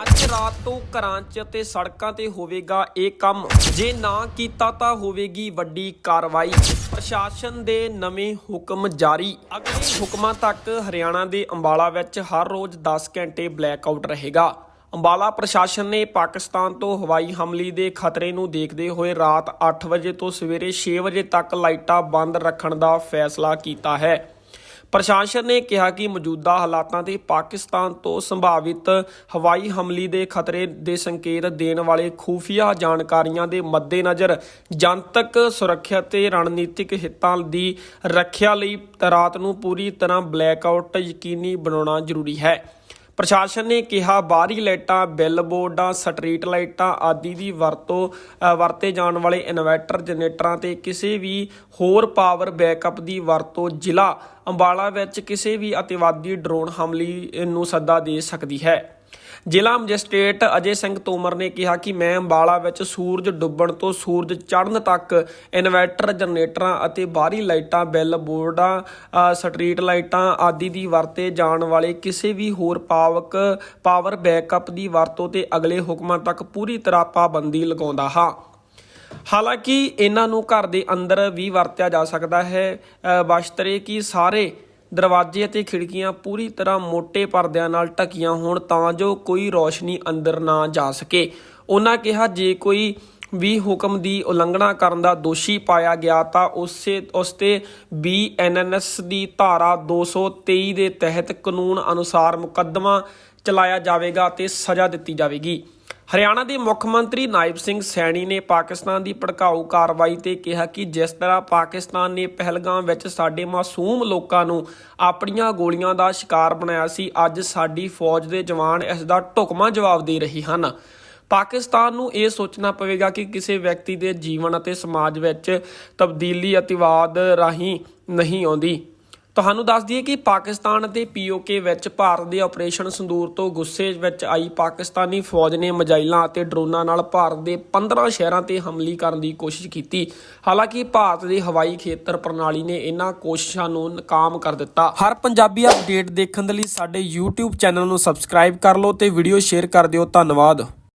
ਅੱਜ ਰਾਤ ਤੋਂ ਘਰਾਂ 'ਚ ਤੇ ਸੜਕਾਂ ਤੇ ਹੋਵੇਗਾ ਇਹ ਕੰਮ। ਜੇ ਨਾ ਕੀਤਾ ਤਾਂ ਹੋਵੇਗੀ ਵੱਡੀ ਕਾਰਵਾਈ। ਪ੍ਰਸ਼ਾਸਨ ਦੇ ਨਵੇਂ ਹੁਕਮ ਜਾਰੀ। ਅਗਲੇ ਹੁਕਮਾਂ ਤੱਕ ਹਰਿਆਣਾ ਦੇ ਅੰਬਾਲਾ ਵਿੱਚ ਹਰ ਰੋਜ਼ 10 ਘੰਟੇ ਬਲੈਕਆਊਟ ਰਹੇਗਾ। ਅੰਬਾਲਾ ਪ੍ਰਸ਼ਾਸਨ ਨੇ ਪਾਕਿਸਤਾਨ ਤੋਂ ਹਵਾਈ ਹਮਲੇ ਦੇ ਖਤਰੇ ਨੂੰ ਦੇਖਦੇ ਹੋਏ ਰਾਤ 8 ਵਜੇ ਤੋਂ ਸਵੇਰੇ 6 ਵਜੇ ਤੱਕ ਲਾਈਟਾਂ ਬੰਦ ਰੱਖਣ ਦਾ ਫੈਸਲਾ ਕੀਤਾ ਹੈ। ਪ੍ਰਸ਼ਾਸਨ ਨੇ ਕਿਹਾ ਕਿ ਮੌਜੂਦਾ ਹਾਲਾਤਾਂ ਤੇ ਪਾਕਿਸਤਾਨ ਤੋਂ ਸੰਭਾਵਿਤ ਹਵਾਈ ਹਮਲੇ ਦੇ ਖਤਰੇ ਦੇ ਸੰਕੇਤ ਦੇਣ ਵਾਲੇ ਖੂਫੀਆ ਜਾਣਕਾਰੀਆਂ ਦੇ ਮੱਦੇਨਜ਼ਰ ਜਨਤਕ ਸੁਰੱਖਿਆ ਤੇ ਰਣਨੀਤਿਕ ਹਿੱਤਾਂ ਦੀ ਰੱਖਿਆ ਲਈ ਰਾਤ ਨੂੰ ਪੂਰੀ ਤਰ੍ਹਾਂ ਬਲੈਕਆਊਟ ਯਕੀਨੀ ਬਣਾਉਣਾ ਜ਼ਰੂਰੀ ਹੈ। ਪ੍ਰਸ਼ਾਸਨ ਨੇ ਕਿਹਾ, ਬਾਹਰੀ ਲਾਈਟਾਂ ਬਿੱਲ ਬੋਰਡਾਂ ਸਟਰੀਟ ਲਾਈਟਾਂ ਆਦਿ ਦੀ ਵਰਤੋਂ ਵਰਤੇ ਜਾਣ ਵਾਲੇ ਇਨਵਰਟਰ, ਜਨਰੇਟਰਾਂ ਤੇ ਕਿਸੇ ਵੀ ਹੋਰ ਪਾਵਰ ਬੈਕਅਪ ਦੀ ਵਰਤੋਂ ਜ਼ਿਲ੍ਹਾ ਅੰਬਾਲਾ ਵਿੱਚ ਕਿਸੇ ਵੀ ਅਤਿਵਾਦੀ ਡਰੋਨ ਹਮਲੇ ਨੂੰ ਸੱਦਾ ਦੇ ਸਕਦੀ ਹੈ। ਜ਼ਿਲ੍ਹਾ ਮੈਜਿਸਟ੍ਰੇਟ ਅਜੇ ਸਿੰਘ ਤੋਮਰ ਨੇ ਕਿਹਾ ਕਿ ਮੈਂ ਅੰਬਾਲਾ ਵਿੱਚ ਸੂਰਜ ਡੁੱਬਣ ਤੋਂ ਸੂਰਜ ਚੜ੍ਹਨ ਤੱਕ ਇਨਵਰਟਰ, ਜਨਰੇਟਰਾਂ ਅਤੇ ਬਾਹਰੀ ਲਾਈਟਾਂ ਬਿੱਲ ਬੋਰਡਾਂ ਸਟਰੀਟ ਲਾਈਟਾਂ ਆਦਿ ਦੀ ਵਰਤੇ ਜਾਣ ਵਾਲੇ ਕਿਸੇ ਵੀ ਹੋਰ ਪਾਵਕ, ਪਾਵਰ ਬੈਕਅਪ ਦੀ ਵਰਤੋਂ ਤੇ ਅਗਲੇ ਹੁਕਮਾਂ ਤੱਕ ਪੂਰੀ ਤਰ੍ਹਾਂ ਪਾਬੰਦੀ ਲਗਾਉਂਦਾ ਹਾਂ। ਹਾਲਾਂਕਿ, ਇਹਨਾਂ ਨੂੰ ਘਰ ਦੇ ਅੰਦਰ ਵੀ ਵਰਤਿਆ ਜਾ ਸਕਦਾ ਹੈ। ਬਸ਼ਤਰੇ ਕਿ ਸਾਰੇ ਦਰਵਾਜ਼ੇ ਅਤੇ ਖਿੜਕੀਆਂ ਪੂਰੀ ਤਰ੍ਹਾਂ ਮੋٹے ਪਰਦਿਆਂ ਨਾਲ ਢਕੀਆਂ ਹੋਣ ਤਾਂ ਜੋ ਕੋਈ ਰੌਸ਼ਨੀ ਅੰਦਰ ਨਾ ਜਾ ਸਕੇ। ਉਹਨਾਂ ਕਿਹਾ, ਜੇ ਕੋਈ ਵੀ ਹੁਕਮ ਦੀ ਉਲੰਘਣਾ ਕਰਨ ਦਾ ਦੋਸ਼ੀ ਪਾਇਆ ਗਿਆ ਤਾਂ ਉਸੇ ਉਸ ਤੇ ਬੀਐਨਐਨਐਸ ਦੀ ਧਾਰਾ 223 ਦੇ ਤਹਿਤ ਕਾਨੂੰਨ ਅਨੁਸਾਰ ਮੁਕੱਦਮਾ ਚਲਾਇਆ ਜਾਵੇਗਾ ਤੇ ਸਜ਼ਾ ਦਿੱਤੀ ਜਾਵੇਗੀ। ਹਰਿਆਣਾ ਦੇ ਮੁੱਖ ਮੰਤਰੀ ਨਾਇਬ ਸਿੰਘ ਸੈਣੀ ਨੇ ਪਾਕਿਸਤਾਨ ਦੀ ਭੜਕਾਊ ਕਾਰਵਾਈ ਤੇ ਕਿਹਾ ਕਿ ਜਿਸ ਤਰ੍ਹਾਂ ਪਾਕਿਸਤਾਨ ਨੇ ਪਹਿਲਗਾਮ ਵਿੱਚ ਸਾਡੇ ਮਾਸੂਮ ਲੋਕਾਂ ਨੂੰ ਆਪਣੀਆਂ ਗੋਲੀਆਂ ਦਾ ਸ਼ਿਕਾਰ ਬਣਾਇਆ ਸੀ, ਅੱਜ ਸਾਡੀ ਫੌਜ ਦੇ ਜਵਾਨ ਇਸ ਦਾ ਢੁਕਵਾਂ ਜਵਾਬ ਦੇ ਰਹੇ ਹਨ। ਪਾਕਿਸਤਾਨ ਨੂੰ ਇਹ ਸੋਚਣਾ ਪਵੇਗਾ ਕਿ ਕਿਸੇ ਵਿਅਕਤੀ ਦੇ ਜੀਵਨ ਅਤੇ ਸਮਾਜ ਵਿੱਚ ਤਬਦੀਲੀ ਅਤਿਵਾਦ ਰਾਹੀਂ ਨਹੀਂ ਆਉਂਦੀ। ਤੁਹਾਨੂੰ ਦੱਸ ਦਈਏ ਕਿ ਪਾਕਿਸਤਾਨ ਅਤੇ ਪੀਓਕੇ ਵਿੱਚ ਭਾਰਤ ਦੇ ਆਪਰੇਸ਼ਨ ਸੰਦੂਰ ਤੋਂ ਗੁੱਸੇ ਵਿੱਚ ਆਈ ਪਾਕਿਸਤਾਨੀ ਫੌਜ ਨੇ ਮਜਾਈਲਾਂ ਅਤੇ ਡਰੋਨਾਂ ਨਾਲ ਭਾਰਤ ਦੇ 15 ਸ਼ਹਿਰਾਂ ਤੇ ਹਮਲੇ ਕਰਨ ਦੀ ਕੋਸ਼ਿਸ਼ ਕੀਤੀ। ਹਾਲਾਂਕਿ ਭਾਰਤ ਦੇ ਹਵਾਈ ਖੇਤਰ ਪ੍ਰਣਾਲੀ ਨੇ ਇਹਨਾਂ ਕੋਸ਼ਿਸ਼ਾਂ ਨੂੰ ਨਾਕਾਮ ਕਰ ਦਿੱਤਾ। ਹਰ ਪੰਜਾਬੀ ਅਪਡੇਟ ਦੇਖਣ ਦੇ ਲਈ ਸਾਡੇ YouTube ਚੈਨਲ ਨੂੰ ਸਬਸਕ੍ਰਾਈਬ ਕਰ ਲਓ ਤੇ ਵੀਡੀਓ ਸ਼ੇਅਰ ਕਰ ਦਿਓ। ਧੰਨਵਾਦ।